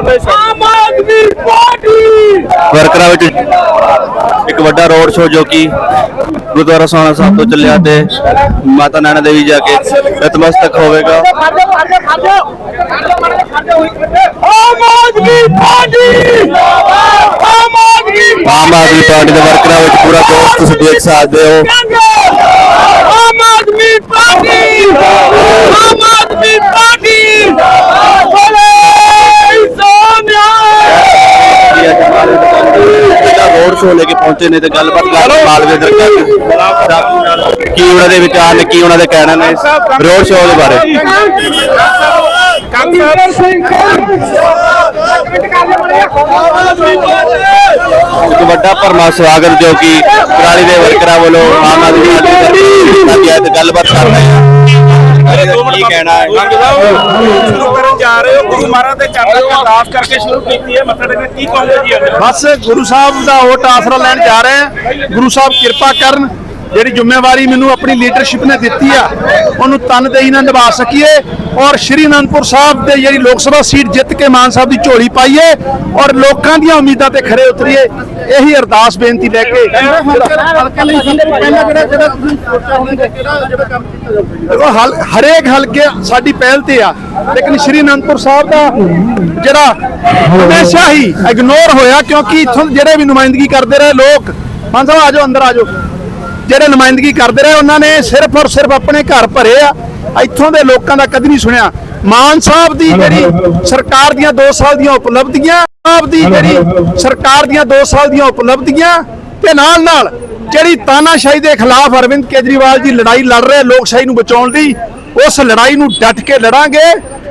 ਆਦਮੀ party. ਵਰਕਰਾਂ ਵਿੱਚ ਇੱਕ ਵੱਡਾ ਰੋਡ ਸ਼ੋਅ ਜੋ ਕਿ ਗੁਰਦੁਆਰਾ ਸੋਹਣਾ ਸਾਹਿਬ ਤੋਂ ਚੱਲਿਆ ਤੇ ਮਾਤਾ ਨੈਣਾ ਦੇਵੀ ਜਾ ਕੇ ਨਤਮਸਤਕ ਹੋਵੇਗਾ। ਆਮ ਆਦਮੀ ਪਾਰਟੀ। ਆਮ ਆਦਮੀ ਆਮ ਆਦਮੀ ਪਾਰਟੀ ਦੇ ਵਰਕਰਾਂ ਵਿੱਚ ਪੂਰਾ ਜੋਸ਼ ਤੁਸੀਂ ਦੇਖ ਸਕਦੇ ਹੋ। ਆਮ ਆਦਮੀ ਪਾਰਟੀ ਆਮ ਆਦਮੀ ਪਾਰਟੀ ਬੋਲੇ ਸੋਨਿਆ ਜਿਹੜਾ ਰੋਡ ਸ਼ੋਅ ਲੈ ਕੇ ਪਹੁੰਚੇ ਨੇ ਤੇ ਗੱਲਬਾਤ ਕਰਦੇ ਮਾਲਵੇ ਦਰਗਾਹ ਕੀ ਉਹਨਾਂ ਦੇ ਵਿਚਾਰ ਨੇ, ਕੀ ਉਹਨਾਂ ਦੇ ਕਹਿਣਾ ਨੇ? ਰੋਡ ਸ਼ੋਅ ਦੇ ਬਾਰੇ। ਕੰਗਰ ਸਿੰਘ ਇੱਕ ਵੱਡਾ ਭਰਮਾ ਸਵਾਗਤ ਜੋ ਕਿ ਕੁਰਾਲੀ ਦੇ ਵਰਕਰਾਂ ਵੱਲੋਂ ਆਮ ਆਦਮੀ ਪਾਰਟੀ ਦਾ ਤੇ ਗੱਲਬਾਤ ਕਰ ਰਹੇ ਹਾਂ ਕੀ ਕਹਿਣਾ ਹੈ? ਸ਼ੁਰੂ ਕਰਨ ਜਾ ਰਹੇ ਹੋ ਗੁਰੂ ਮਹਾਰਾਜ ਦੇ ਚਰਨਾਂ 'ਚ ਅਰਦਾਸ ਕਰਕੇ ਸ਼ੁਰੂ ਕੀਤੀ ਹੈ ਮੱਥਾ ਟੇਕਣ ਕੀ ਕਹੋਗੇ ਜੀ ਅੱਜ ਬਸ ਗੁਰੂ ਸਾਹਿਬ ਦਾ ਓਟ ਆਸਰਾ ਲੈਣ ਜਾ ਰਹੇ ਹਾਂ। ਗੁਰੂ ਸਾਹਿਬ ਕਿਰਪਾ ਕਰਨ ਜਿਹੜੀ ਜ਼ਿੰਮੇਵਾਰੀ ਮੈਨੂੰ ਆਪਣੀ ਲੀਡਰਸ਼ਿਪ ਨੇ ਦਿੱਤੀ ਆ, ਉਹਨੂੰ ਤਨਦੇਹੀ ਨਾਲ ਨਿਭਾ ਸਕੀਏ। ਔਰ ਸ਼੍ਰੀ ਅਨੰਦਪੁਰ ਸਾਹਿਬ ਦੇ ਜਿਹੜੀ ਲੋਕ ਸਭਾ ਸੀਟ ਜਿੱਤ ਕੇ ਮਾਨ ਸਾਹਿਬ ਦੀ ਝੋਲੀ ਪਾਈਏ ਔਰ ਲੋਕਾਂ ਦੀਆਂ ਉਮੀਦਾਂ ਤੇ ਖਰੇ ਉਤਰੀਏ, ਇਹੀ ਅਰਦਾਸ ਬੇਨਤੀ ਲੈ ਕੇ ਦੇਖੋ, ਹਲ, ਹਰੇਕ ਹਲਕੇ ਸਾਡੀ ਪਹਿਲ ਤੇ ਆ, ਲੇਕਿਨ ਸ਼੍ਰੀ ਅਨੰਦਪੁਰ ਸਾਹਿਬ ਦਾ ਜਿਹੜਾ ਹਮੇਸ਼ਾ ਹੀ ਇਗਨੋਰ ਹੋਇਆ, ਕਿਉਂਕਿ ਇੱਥੋਂ ਜਿਹੜੇ ਵੀ ਨੁਮਾਇੰਦਗੀ ਕਰਦੇ ਰਹੇ ਲੋਕ, ਮਾਨ ਸਾਹਿਬ ਆਜੋ ਅੰਦਰ ਆਜੋ ਜਿਹੜੇ ਨੁਮਾਇੰਦਗੀ ਕਰਦੇ ਰਹੇ ਉਹਨਾਂ ਨੇ ਸਿਰਫ ਔਰ ਸਿਰਫ ਆਪਣੇ ਘਰ ਭਰੇ ਆ। ਇੱਥੋਂ ਦੇ ਲੋਕਾਂ ਦਾ ਕਦੀ ਨਹੀਂ ਸੁਣਿਆ। ਮਾਨ ਸਾਹਿਬ ਦੀ ਜਿਹੜੀ ਸਰਕਾਰ ਦੀਆਂ 2 ਸਾਲ ਦੀਆਂ ਉਪਲਬਧੀਆਂ ਆਪ ਦੀ ਜਿਹੜੀ ਸਰਕਾਰ ਦੀਆਂ 2 ਸਾਲ ਦੀਆਂ ਉਪਲਬਧੀਆਂ ਤੇ ਨਾਲ ਨਾਲ ਜਿਹੜੀ ਤਾਨਾਸ਼ਾਹੀ ਦੇ ਖਿਲਾਫ ਅਰਵਿੰਦ ਕੇਜਰੀਵਾਲ ਦੀ ਲੜਾਈ ਲੜ ਰਹੇ ਲੋਕਸ਼ਾਹੀ ਨੂੰ ਬਚਾਉਣ ਲਈ ਉਸ ਲੜਾਈ ਨੂੰ ਡਟ ਕੇ ਲੜਾਂਗੇ।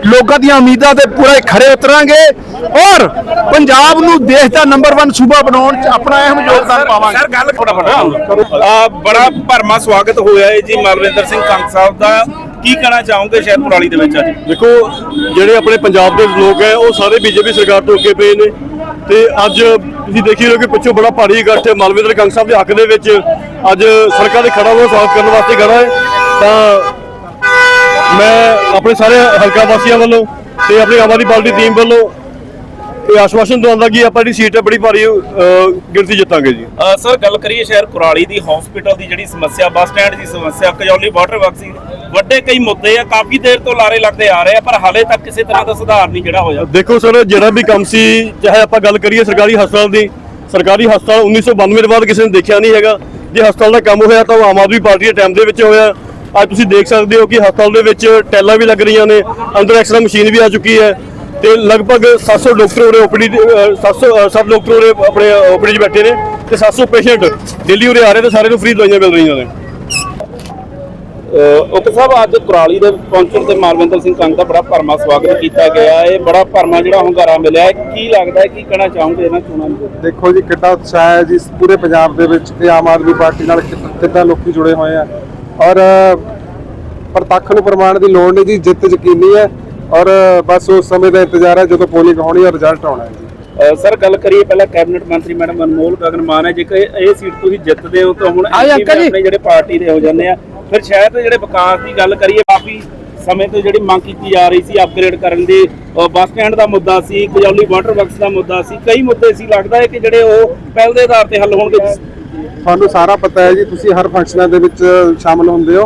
ਲੋਕਾਂ ਦੀਆਂ ਉਮੀਦਾਂ ਤੇ ਪੂਰਾ ਖਰੇ ਉਤਰਾਂਗੇ ਔਰ ਪੰਜਾਬ ਨੂੰ ਦੇਸ਼ ਦਾ ਨੰਬਰ 1 ਸੂਬਾ ਬਣਾਉਣ 'ਚ ਆਪਣਾ ਅਹਿਮ ਯੋਗਦਾਨ ਪਾਵਾਂਗੇ। ਸਰ ਗੱਲ ਫਟਾਫਟ ਆ ਬੜਾ ਭਰਮਾ ਸਵਾਗਤ ਹੋਇਆ ਹੈ ਜੀ ਮਲਵਿੰਦਰ ਸਿੰਘ ਕੰਗ ਸਾਹਿਬ ਦਾ। ਕੀ ਕਹਿਣਾ ਚਾਹੋਗੇ ਸ਼ਹਿਰ ਕੁਰਾਲੀ ਦੇ ਵਿੱਚ ਅੱਜ? ਦੇਖੋ ਜਿਹੜੇ ਆਪਣੇ ਪੰਜਾਬ ਦੇ ਲੋਕ ਹੈ ਉਹ ਸਾਰੇ ਬੀਜੇਪੀ ਸਰਕਾਰ ਤੋਂ ਅੱਗੇ ਪਏ ਨੇ। ਤੇ ਅੱਜ ਤੁਸੀਂ ਦੇਖੀ ਰਹੇ ਹੋ ਕਿ ਪਿੱਛੋਂ ਬੜਾ ਭਾਰੀ ਇਕੱਠ ਮਲਵਿੰਦਰ ਕੰਗ ਸਾਹਿਬ ਦੇ ਹੱਕ ਦੇ ਵਿੱਚ। ਅੱਜ ਸੜਕਾਂ ਤੇ ਖੜਾ ਹੋਇਆ ਸਵਾਗਤ ਕਰਨ ਵਾਸਤੇ ਖੜਾ ਹੈ। ਤਾਂ ਮੈਂ ਆਪਣੇ ਸਾਰੇ ਹਲਕਾ ਵਾਸੀਆਂ ਵੱਲੋਂ ਤੇ ਆਪਣੀ ਆਮ ਆਦਮੀ ਪਾਰਟੀ ਟੀਮ ਵੱਲੋਂ ਇਹ ਆਸ਼ਵਾਸਨ ਦਵਾਉਂਦਾ ਕਿ ਆਪਾਂ ਜਿਹੜੀ ਸੀਟ ਹੈ ਬੜੀ ਭਾਰੀ ਗਿਣਤੀ ਜਿੱਤਾਂਗੇ ਜੀ। ਸਰ ਗੱਲ ਕਰੀਏ ਸ਼ਹਿਰ ਕੁਰਾਲੀ ਦੀ ਹਸਪੀਟਲ ਦੀ ਜਿਹੜੀ ਸਮੱਸਿਆ ਬੱਸ ਸਟੈਂਡ ਦੀ ਸਮੱਸਿਆ ਕਜੌਲੀ ਵਾਟਰ ਵਰਕਸ ਦੀ ਵੱਡੇ ਕਈ ਮੁੱਦੇ ਆ ਕਾਫੀ ਦੇਰ ਤੋਂ ਲਾਰੇ ਲੱਗਦੇ ਆ ਰਹੇ ਆ ਪਰ ਹਾਲੇ ਤੱਕ ਕਿਸੇ ਤਰ੍ਹਾਂ ਦਾ ਸੁਧਾਰ ਨਹੀਂ ਜਿਹੜਾ ਹੋਇਆ। ਦੇਖੋ ਸਰ ਜਿਹੜਾ ਵੀ ਕੰਮ ਸੀ ਚਾਹੇ ਆਪਾਂ ਗੱਲ ਕਰੀਏ ਸਰਕਾਰੀ ਹਸਪਤਾਲ ਦੀ ਸਰਕਾਰੀ ਹਸਪਤਾਲ 1992 ਦੇ ਬਾਅਦ ਕਿਸੇ ਨੇ ਦੇਖਿਆ ਨਹੀਂ ਹੈਗਾ। ਜੇ ਹਸਪਤਾਲ ਦਾ ਕੰਮ ਹੋਇਆ ਤਾਂ ਉਹ ਆਮ ਆਦਮੀ ਪਾਰਟੀ ਦੇ ਟਾਈਮ ਦੇ ਵਿੱਚ ਹੋਇਆ। ਅੱਜ ਤੁਸੀਂ ਦੇਖ ਸਕਦੇ ਹੋ ਕਿ ਹਸਪਤਾਲ ਦੇ ਵਿੱਚ ਟੈਲਾਂ ਵੀ ਲੱਗ ਰਹੀਆਂ ਨੇ ਅੰਦਰ ਐਕਸਰਾ ਮਸ਼ੀਨ ਵੀ ਆ ਚੁੱਕੀ ਹੈ ਤੇ ਲਗਭਗ 700 ਡਾਕਟਰ ਉਰੇ ਓਪੀਡੀ 700 ਅ, ਸਭ ਡਾਕਟਰ ਉਰੇ ਆਪਣੇ ਓਪੀਡੀ 'ਚ ਬੈਠੇ ਨੇ ਤੇ 700 ਪੇਸ਼ੈਂਟ ਦਿੱਲੀ ਉਰੇ ਆ ਰਹੇ ਤੇ ਸਾਰੇ ਨੂੰ ਫ੍ਰੀ ਦਵਾਈਆਂ ਮਿਲ ਰਹੀਆਂ ਨੇ। ਓਕੇ ਸਾਹਿਬ ਅੱਜ ਕੁਰਾਲੀ ਦੇ ਪਹੁੰਚਣ ਤੇ ਮਾਲਵਿੰਦਰ ਸਿੰਘ ਕੰਗ ਦਾ ਬੜਾ ਭਰਮਾ ਸਵਾਗਤ ਕੀਤਾ ਗਿਆ ਹੈ। ਬੜਾ ਭਰਮਾ ਜਿਹੜਾ ਹੁੰਗਾਰਾ ਮਿਲਿਆ ਹੈ। ਕੀ ਲੱਗਦਾ ਹੈ ਕੀ ਕਹਿਣਾ ਚਾਹੋਗੇ ਇਹਨਾਂ ਚੋਣਾਂ ਨੂੰ? ਦੇਖੋ ਜੀ ਕਿੱਡਾ ਉਤਸ਼ਾਹ ਹੈ ਜੀ ਪੂਰੇ ਪੰਜਾਬ ਦੇ ਵਿੱਚ ਤੇ ਆਮ ਆਦਮੀ ਪਾਰਟੀ ਨਾਲ ਕਿੱਦਾਂ ਲੋਕੀ ਜੁੜੇ ਹੋਏ ਆ। ਔਰ ਪ੍ਰਤੱਖ ਨੂੰ ਪ੍ਰਮਾਣ ਦੀ ਲੋੜ ਨਹੀਂ ਜੀ ਜਿੱਤ ਯਕੀਨੀ ਹੈ ਔਰ ਬਸ ਉਸ ਸਮੇਂ ਦਾ ਇੰਤਜ਼ਾਰ ਹੈ ਜਦੋਂ ਪੋਲਿੰਗ ਹੋਣੀ ਹੈ ਰਿਜ਼ਲਟ ਆਉਣਾ ਹੈ ਜੀ ਸਰ ਗੱਲ ਕਰੀਏ ਪਹਿਲਾਂ ਕੈਬਨਿਟ ਮੰਤਰੀ ਮੈਡਮ ਅਨਮੋਲ ਗਗਨ ਮਾਨ ਹੈ ਜੇਕਰ ਇਹ ਸੀਟ ਤੁਸੀਂ ਜਿੱਤਦੇ ਹੋ ਤਾਂ ਹੁਣ। ਆਪਣੇ ਜਿਹੜੇ ਪਾਰਟੀ ਦੇ ਹੋ ਜਾਂਦੇ ਆ ਫਿਰ ਸ਼ਾਇਦ ਜਿਹੜੇ ਵਿਕਾਸ ਦੀ ਗੱਲ ਕਰੀਏ ਕਾਫੀ ਸਮੇਂ ਤੋਂ ਜਿਹੜੀ ਮੰਗ ਕੀਤੀ ਜਾ ਰਹੀ ਸੀ ਅਪਗ੍ਰੇਡ ਕਰਨ ਦੀ ਬੱਸ ਸਟੈਂਡ ਦਾ ਮੁੱਦਾ ਸੀ ਕਜੌਲੀ ਵਾਟਰ ਵਰਕਸ ਦਾ ਮੁੱਦਾ ਸੀ ਕਈ ਮੁੱਦੇ ਸੀ ਲੱਗਦਾ ਹੈ ਕਿ ਜਿਹੜੇ ਉਹ ਪਹਿਲ ਦੇ ਆਧਾਰ ਤੇ ਹੱਲ ਹੋਣਗੇ ਤੁਹਾਨੂੰ ਸਾਰਾ ਪਤਾ ਹੈ ਜੀ, ਤੁਸੀਂ ਹਰ ਫੰਕਸ਼ਨਾਂ ਦੇ ਵਿੱਚ ਸ਼ਾਮਲ ਹੁੰਦੇ ਹੋ।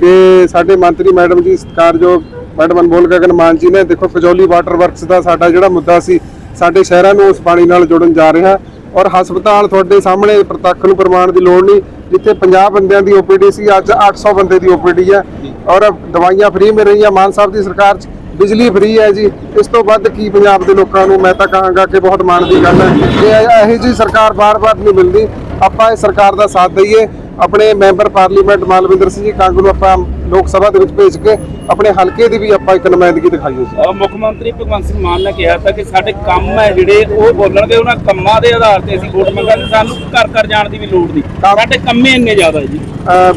ਕਿ ਸਾਡੇ ਮੰਤਰੀ ਮੈਡਮ ਜੀ, ਸਤਿਕਾਰਯੋਗ ਮੈਡਮ ਅਨਮੋਲ ਗਗਨ ਮਾਨ ਜੀ ਨੇ, ਦੇਖੋ ਕਜੌਲੀ ਵਾਟਰ ਵਰਕਸ ਦਾ ਸਾਡਾ ਜਿਹੜਾ ਮੁੱਦਾ ਸੀ, ਸਾਡੇ ਸ਼ਹਿਰਾਂ ਨੂੰ ਉਸ ਪਾਣੀ ਨਾਲ ਜੋੜਨ ਜਾ ਰਿਹਾ। ਔਰ ਹਸਪਤਾਲ ਤੁਹਾਡੇ ਸਾਹਮਣੇ ਪ੍ਰਤੱਖ ਨੂੰ ਪ੍ਰਮਾਣ ਦੀ ਲੋੜ ਨਹੀਂ, ਜਿੱਥੇ 50 ਬੰਦਿਆਂ ਦੀ ਓਪੀਡੀ ਸੀ, ਅੱਜ 800 ਬੰਦੇ ਦੀ ਓਪੀਡੀ ਹੈ। ਔਰ ਦਵਾਈਆਂ ਫ੍ਰੀ ਮਿਲ ਰਹੀਆਂ, ਮਾਨ ਸਾਹਿਬ ਦੀ ਸਰਕਾਰ 'ਚ ਬਿਜਲੀ ਫ੍ਰੀ ਹੈ ਜੀ। ਇਸ ਤੋਂ ਵੱਧ ਕੀ ਪੰਜਾਬ ਦੇ ਲੋਕਾਂ ਨੂੰ, ਮੈਂ ਤਾਂ ਕਹਾਂਗਾ ਕਿ ਬਹੁਤ ਮਾਣ ਦੀ ਗੱਲ ਹੈ। ਕਿ ਇਹ- ਇਹੋ ਜੀ ਸਰਕਾਰ ਬਾਰ-ਬਾਰ ਨਹੀਂ ਮਿਲਦੀ। ਆਪਾਂ ਇਸ ਸਰਕਾਰ ਦਾ ਸਾਥ ਦਈਏ। ਆਪਣੇ ਮੈਂਬਰ ਪਾਰਲੀਮੈਂਟ ਮਾਲਵਿੰਦਰ ਸਿੰਘ ਜੀ ਕਾਂਗੂ ਨੂੰ ਆਪਾਂ ਲੋਕ ਸਭਾ ਦੇ ਵਿੱਚ ਭੇਜ ਕੇ ਆਪਣੇ ਹਲਕੇ ਦੀ ਵੀ ਆਪਾਂ ਇੱਕ ਨੁਮਾਇੰਦਗੀ ਦਿਖਾਈਏ ਜੀ। ਮੁੱਖ ਮੰਤਰੀ ਭਗਵੰਤ ਸਿੰਘ ਮਾਨ ਨੇ ਕਿਹਾ ਤਾਂ ਕਿ ਸਾਡੇ ਕੰਮ ਹੈ ਜਿਹੜੇ ਉਹ ਬੋਲਣਗੇ ਉਹਨਾਂ ਕੰਮਾਂ ਦੇ ਆਧਾਰ ਤੇ ਅਸੀਂ ਵੋਟ ਮੰਗਾਂਗੇ। ਸਾਨੂੰ ਘਰ ਘਰ ਜਾਣ ਦੀ ਵੀ ਲੋੜ ਨਹੀਂ। ਸਾਡੇ ਕੰਮੇ ਇੰਨੇ ਜ਼ਿਆਦਾ ਜੀ।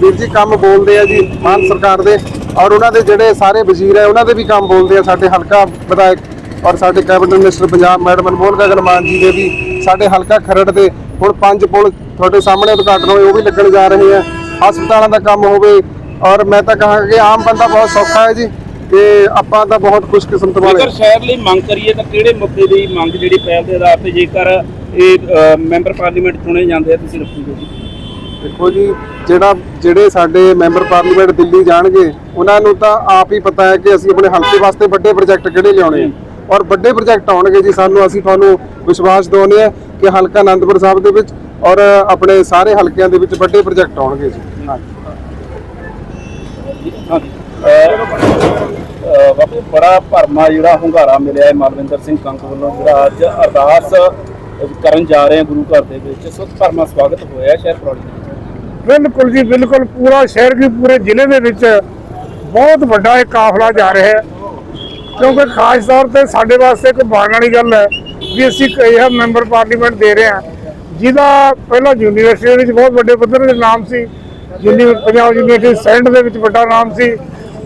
ਵੀਰ ਜੀ ਕੰਮ ਬੋਲਦੇ ਆ ਜੀ ਮਾਨ ਸਰਕਾਰ ਦੇ ਔਰ ਉਹਨਾਂ ਦੇ ਜਿਹੜੇ ਸਾਰੇ ਵਜ਼ੀਰ ਹੈ ਉਹਨਾਂ ਦੇ ਵੀ ਕੰਮ ਬੋਲਦੇ ਆ। ਸਾਡੇ ਹਲਕਾ ਵਿਧਾਇਕ ਔਰ ਸਾਡੇ cabinet minister Punjab madam Anmol Gagan Maan ji ਦੇ ਵੀ ਸਾਡੇ ਹਲਕਾ ਖਰੜ ਦੇ ਹੁਣ ਪੰਜ ਪੁਲ ਤੁਹਾਡੇ ਸਾਹਮਣੇ ਉਦਘਾਟਨ ਹੋਏ ਉਹ ਵੀ ਲੱਗਣ ਜਾ ਰਹੇ ਆ। ਹਸਪਤਾਲਾਂ ਦਾ ਕੰਮ ਹੋਵੇ ਔਰ ਮੈਂ ਤਾਂ ਕਹਾਂਗਾ ਕਿ ਆਮ ਬੰਦਾ ਬਹੁਤ ਸੌਖਾ ਹੈ ਜੀ ਕਿ ਆਪਾਂ ਤਾਂ ਬਹੁਤ ਖੁਸ਼ਕਿਸਮਤ ਵਾਲੇ ਜੇਕਰ ਸ਼ਹਿਰ ਲਈ ਮੰਗ ਕਰੀਏ ਤਾਂ ਕਿਹੜੇ ਮੁੱਦੇ ਦੀ ਮੰਗ ਜਿਹੜੀ ਪਹਿਲ ਦੇ ਆਧਾਰ ਤੇ ਜੇਕਰ ਇਹ ਮੈਂਬਰ ਪਾਰਲੀਮੈਂਟ ਚੁਣੇ ਜਾਂਦੇ ਆ ਤੁਸੀਂ ਰੱਖੋਗੇ ਜੀ? ਦੇਖੋ ਜੀ ਜਿਹੜਾ ਜਿਹੜੇ ਸਾਡੇ ਮੈਂਬਰ ਪਾਰਲੀਮੈਂਟ ਦਿੱਲੀ ਜਾਣਗੇ ਉਹਨਾਂ ਨੂੰ ਤਾਂ ਆਪ ਹੀ ਪਤਾ ਹੈ ਕਿ ਅਸੀਂ ਆਪਣੇ ਹਲਕੇ ਵਾਸਤੇ ਵੱਡੇ ਪ੍ਰੋਜੈਕਟ ਕਿਹੜੇ ਲਿਆਉਣੇ ਆ। ਔਰ ਵੱਡੇ ਪ੍ਰੋਜੈਕਟ ਆਉਣਗੇ ਜੀ ਸਾਨੂੰ ਅਸੀਂ ਤੁਹਾਨੂੰ ਵਿਸ਼ਵਾਸ ਦਿਵਾਉਂਦੇ ਆ ਕਿ ਹਲਕਾ ਆਨੰਦਪੁਰ ਸਾਹਿਬ ਦੇ ਵਿੱਚ ਔਰ ਆਪਣੇ ਸਾਰੇ ਹਲਕਿਆਂ ਦੇ ਵਿੱਚ ਵੱਡੇ ਪ੍ਰੋਜੈਕਟ ਆਉਣਗੇ ਜੀ। ਹਾਂਜੀ। ਬਾਪੂ ਬੜਾ ਭਰਮਾ ਜਿਹੜਾ ਹੁੰਗਾਰਾ ਮਿਲਿਆ ਹੈ ਮਲਵਿੰਦਰ ਸਿੰਘ ਕੰਕ ਵੱਲੋਂ ਜਿਹੜਾ ਅੱਜ ਅਰਦਾਸ ਕਰਨ ਜਾ ਰਹੇ ਆ ਗੁਰੂ ਘਰ ਦੇ ਵਿੱਚ। ਵਕਤ ਭਰਮਾ ਸਵਾਗਤ ਹੋਇਆ ਹੈ ਸ਼ਹਿਰ ਪ੍ਰੋਲੀ ਬਿਲਕੁਲ ਜੀ ਬਿਲਕੁਲ ਪੂਰਾ ਸ਼ਹਿਰ ਕੀ ਪੂਰੇ ਜ਼ਿਲ੍ਹੇ ਦੇ ਵਿੱਚ ਬਹੁਤ ਵੱਡਾ ਇਹ ਕਾਫਲਾ ਜਾ ਰਿਹਾ ਹੈ। ਕਿਉਂਕਿ ਖਾਸ ਤੌਰ ਤੇ ਸਾਡੇ ਵਾਸਤੇ ਇੱਕ ਮਾਣ ਵਾਲੀ ਗੱਲ ਹੈ ਵੀ ਅਸੀਂ ਇੱਕ ਅਜਿਹਾ ਮੈਂਬਰ ਪਾਰਲੀਮੈਂਟ ਦੇ ਰਹੇ ਹਾਂ, ਜਿਹਦਾ ਪਹਿਲਾਂ ਯੂਨੀਵਰਸਿਟੀ ਵਿੱਚ ਬਹੁਤ ਵੱਡੇ ਪੱਧਰ ਤੇ ਨਾਮ ਸੀ ਯੂਨੀ ਪੰਜਾਬ ਯੂਨੀਵਰਸਿਟੀ ਸੈਂਟ ਦੇ ਵਿੱਚ ਵੱਡਾ ਨਾਮ ਸੀ,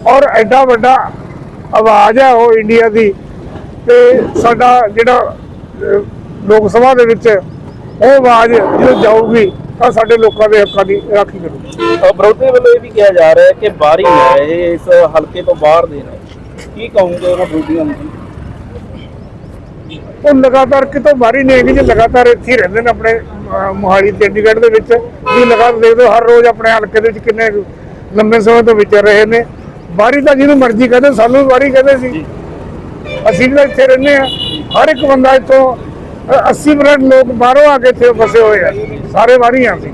ਔਰ ਐਡਾ ਵੱਡਾ ਆਵਾਜ਼ ਹੈ ਉਹ ਇੰਡੀਆ ਦੀ। ਤੇ ਸਾਡਾ ਜਿਹੜਾ ਲੋਕ ਸਭਾ ਦੇ ਵਿੱਚ ਉਹ ਆਵਾਜ਼ ਜਦੋਂ ਜਾਊਗੀ, ਤਾਂ ਸਾਡੇ ਲੋਕਾਂ ਦੇ ਹੱਕਾਂ ਦੀ ਰਾਖੀ ਕਰੂਗੀ। ਵਿਰੋਧੀ ਵੱਲੋਂ ਇਹ ਵੀ ਕਿਹਾ ਜਾ ਰਿਹਾ ਹੈ ਕਿ ਬਾਹਰੀ ਹੈ ਇਸ ਹਲਕੇ ਤੋਂ ਬਾਹਰ ਦੇ ਨੇ। ਕੀ ਕਹੋਗੇ ਉਹਨਾਂ ਵਿਰੋਧੀਆਂ ਨੂੰ? ਉਹ ਲਗਾਤਾਰ ਕਿਤੋਂ ਬਾਹਰੀ ਨਹੀਂ ਹੈਗੀ ਜੀ ਲਗਾਤਾਰ ਇੱਥੇ ਹੀ ਰਹਿੰਦੇ ਨੇ ਆਪਣੇ ਮੋਹਾਲੀ ਚੰਡੀਗੜ੍ਹ ਦੇ ਵਿੱਚ। ਵੀ ਲਗਾਤਾਰ ਦੇਖਦੇ ਹਰ ਰੋਜ਼ ਆਪਣੇ ਹਲਕੇ ਦੇ ਵਿੱਚ ਕਿੰਨੇ ਲੰਬੇ ਸਮੇਂ ਤੋਂ ਵਿਚਰ ਰਹੇ ਨੇ। ਬਾਹਰੀ ਤਾਂ ਜਿਹਨੂੰ ਮਰਜ਼ੀ ਕਹਦੇ ਸਾਨੂੰ ਬਾਹਰੀ ਕਹਿੰਦੇ ਸੀ। ਅਸੀਂ ਵੀ ਇੱਥੇ ਰਹਿੰਦੇ ਆ ਹਰ ਇੱਕ ਬੰਦਾ ਇੱਥੋਂ ਅ, 80% ਲੋਕ ਬਾਹਰੋਂ ਆ ਕੇ ਇੱਥੇ ਵਸੇ ਹੋਏ ਆ। ਸਾਰੇ ਬਾਹਰੀ ਆ ਸੀ